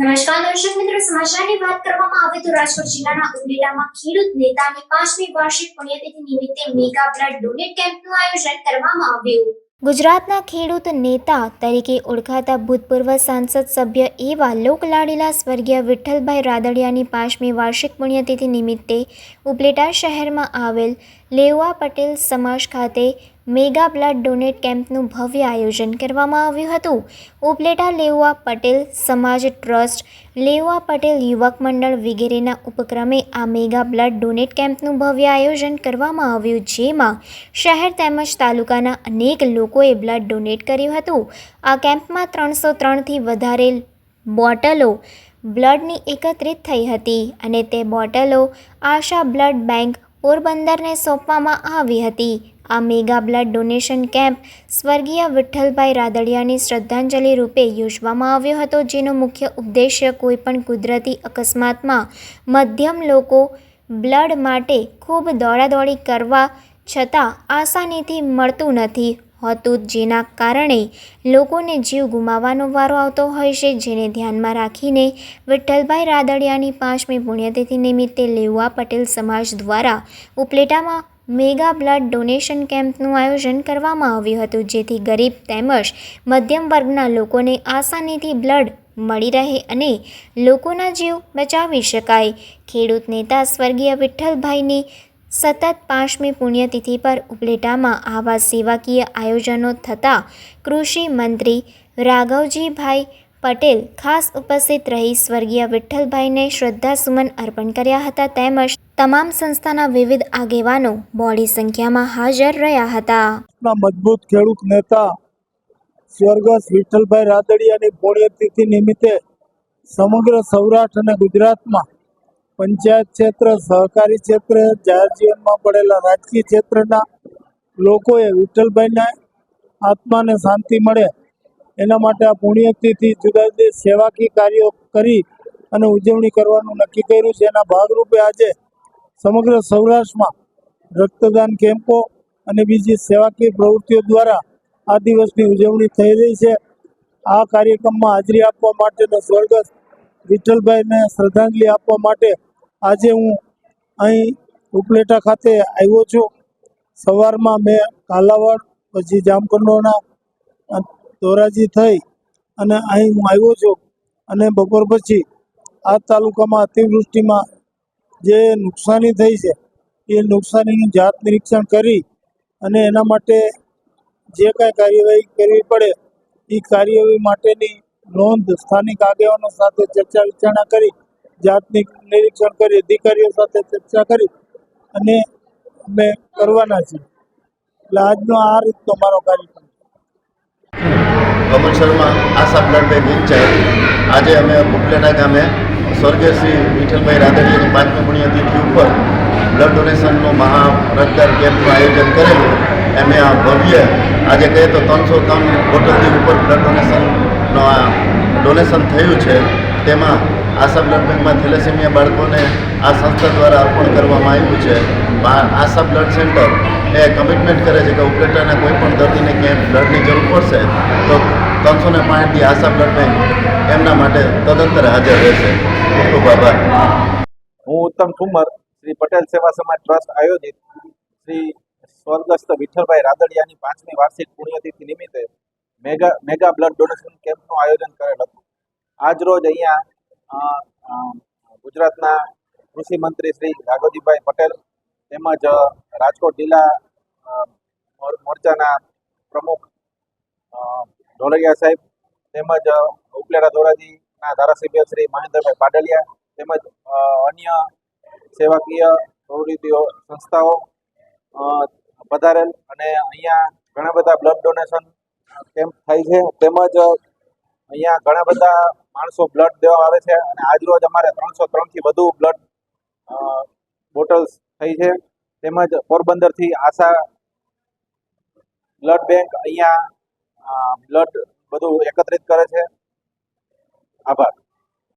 નમસ્કાર, દર્શક મિત્રો, સમાચારની વાત કરવામાં આવે તો રાજકોટ જિલ્લાના ઉમરેઠામાં ખેડૂત નેતાની પાંચમી વાર્ષિક પુણ્યતિથિ નિમિત્તે મેગા બ્લડ ડોનેટ કેમ્પનું આયોજન કરવામાં આવ્યું. ગુજરાતના ખેડૂત નેતા તરીકે ઓળખાતા ભૂતપૂર્વ સાંસદ સભ્ય એવા લોકલાડીલા સ્વર્ગીય વિઠ્ઠલભાઈ રાદડિયાની પાંચમી વાર્ષિક પુણ્યતિથિ નિમિત્તે ઉપલેટા શહેરમાં આવેલ લેવા પટેલ સમાજ ખાતે મેગા બ્લડ ડોનેટ કેમ્પનું ભવ્ય આયોજન કરવામાં આવ્યું હતું. ઉપલેટા લેવા પટેલ સમાજ ટ્રસ્ટ લેવા પટેલ યુવક મંડળ વગેરેના ઉપક્રમે આ મેગા બ્લડ ડોનેટ કેમ્પનું ભવ્ય આયોજન કરવામાં આવ્યું, જેમાં શહેર તેમજ તાલુકાના અનેક લોકોએ બ્લડ ડોનેટ કર્યું હતું. આ કેમ્પમાં ત્રણસો ત્રણથી વધારે બોટલો બ્લડની એકત્રિત થઈ હતી અને તે બોટલો આશા બ્લડ બેંક પોરબંદરને સોંપવામાં આવી હતી. આ મેગા બ્લડ ડોનેશન કેમ્પ સ્વર્ગીય વિઠ્ઠલભાઈ રાદડિયાની શ્રદ્ધાંજલિ રૂપે યોજવામાં આવ્યો હતો, જેનો મુખ્ય ઉદ્દેશ્ય કોઈપણ કુદરતી અકસ્માતમાં મધ્યમ લોકો બ્લડ માટે ખૂબ દોડાદોડી કરવા છતાં આસાનીથી મળતું નથી હોતું, જેના કારણે લોકોને જીવ ગુમાવવાનો વારો આવતો હોય છે. જેને ધ્યાનમાં રાખીને વિઠ્ઠલભાઈ રાદડિયાની પાંચમી પુણ્યતિથિ નિમિત્તે લેવા પટેલ સમાજ દ્વારા ઉપલેટામાં મેગા બ્લડ ડોનેશન કેમ્પનું આયોજન કરવામાં આવ્યું હતું, જેથી ગરીબ તેમજ મધ્યમ વર્ગના લોકોને આસાનીથી બ્લડ મળી રહે અને લોકોના જીવ બચાવી શકાય. ખેડૂત નેતા સ્વર્ગીય વિઠ્ઠલભાઈની સતત પાંચમી પુણ્યતિથિ પર ઉપલેટામાં આવા સેવાકીય આયોજનો થતાં કૃષિ મંત્રી રાઘવજીભાઈ પટેલ ખાસ ઉપસ્થિત રહી સ્વર્ગીય વિઠ્ઠલભાઈને શ્રદ્ધાસુમન અર્પણ કર્યા હતા તેમજ તમામ સંસ્થાના વિવિધ આગેવાનો બોડી સંખ્યામાં હાજર રહ્યા હતા. મજબૂત ખેડૂત નેતા સ્વર્ગસ્થ વિઠ્ઠલભાઈ રાદડિયાની પુણ્યતિથિ નિમિત્તે સમગ્ર સૌરાષ્ટ્ર અને ગુજરાતમાં પંચાયત ક્ષેત્ર, સહકારી ક્ષેત્ર, જાહેર જીવનમાં પડેલા રાજકીય ક્ષેત્રના લોકોએ વિઠ્ઠલભાઈના આત્માને શાંતિ મળે. એના માટે આ પુણ્યતિથિ જુદા જુદા સેવાકીય કાર્યો કરી અને ઉજવણી કરવાનું નક્કી કર્યું છે. એના ભાગરૂપે આજે સમગ્ર સૌરાષ્ટ્રમાં રક્તદાન કેમ્પો અને બીજી સેવાકીય પ્રવૃત્તિઓ દ્વારા આ દિવસની ઉજવણી થઈ રહી છે. આ કાર્યક્રમમાં હાજરી આપવા માટેનો સ્વર્ગસ્થ વિઠ્ઠલભાઈને શ્રદ્ધાંજલિ આપવા માટે આજે હું અહીં ઉપલેટા ખાતે આવ્યો છું. સવારમાં મેં કાલાવાડ, પછી જામકંડોરણા ધોરાજી થઈ અને અહીં હું આવ્યો છું અને બપોર પછી આ તાલુકામાં અતિવૃષ્ટિમાં જે નુકસાની થઈ છે, એ નુકસાનીનું જાત નિરીક્ષણ કરી અને એના માટે જે કાંઈ કાર્યવાહી કરવી પડે, એ કાર્યવાહી માટેની નોંધ સ્થાનિક આગેવાનો સાથે ચર્ચા વિચારણા કરી, જાતની નિરીક્ષણ કરી, અધિકારીઓ સાથે ચર્ચા કરી અને અમે કરવાના છીએ. એટલે આજનો આ રીતનો મારો કાર્યક્રમ. Kamal Sharma Asha blood bank in charge. આજે અમે ઉપલેટા ગામે સ્વર્ગીય શ્રી વિઠ્ઠલભાઈ રાદડિયાની પાંચમી પુણ્યતિથિ ઉપર બ્લડ ડોનેશનનો મહા રક્તદાન કેમ્પનું આયોજન કરેલું. એમે આ ભવ્ય, આજે કહીએ તો ત્રણસો ત્રણ બોટલથી ઉપર બ્લડ ડોનેશનનો આ ડોનેશન થયું છે. તેમાં આશા બ્લડ બેંકમાં થેલેસેમિયા બાળકોને આ સંસ્થા દ્વારા અર્પણ કરવામાં આવ્યું છે. આશા બ્લડ સેન્ટર એ કમિટમેન્ટ કરે છે કે ઉપલેટાના કોઈ પણ દર્દીને ક્યાંય બ્લડની જરૂર પડશે, તો ત્રણસો ને પાંચથી આશા બ્લડ બેંક એમના માટે તદંતર હાજર રહેશે. ખૂબ આભાર. હું ઉત્તમ ઠુમર, શ્રી પટેલ સેવા સમાજ ટ્રસ્ટ આયોજિત શ્રી સ્વર્ગસ્થ વિઠ્ઠલભાઈ રાદડિયાની પાંચમી વાર્ષિક પુણ્યતિથિ નિમિત્તે મેગા મેગા બ્લડ ડોનેશન કેમ્પનું આયોજન કરેલ હતું. આજ રોજ અહીંયા ગુજરાતના કૃષિ મંત્રી શ્રી રાઘવજીભાઈ પટેલ તેમજ રાજકોટ જિલ્લા મોરચાના પ્રમુખ ઢોલરિયા સાહેબ, તેમજ ઉપલેટા ધોરાજીના ધારાસભ્ય શ્રી મહેન્દ્રભાઈ પાડલિયા, તેમજ અન્ય સેવાકીય પ્રવૃત્તિઓ સંસ્થાઓ પધારેલ અને અહીંયા ઘણા બધા બ્લડ ડોનેશન કેમ્પ થાય છે. તેમજ અહીંયા ઘણા બધા માણસો બ્લડ દેવા આવે છે અને આજરોજ અમારે ત્રણસો ત્રણથી વધુ બ્લડ બોટલ્સ થઈ છે. તેમજ પોરબંદરથી આશા બ્લડ બેંક અહીંયા બ્લડ બધું એકત્રિત કરે છે. આભાર.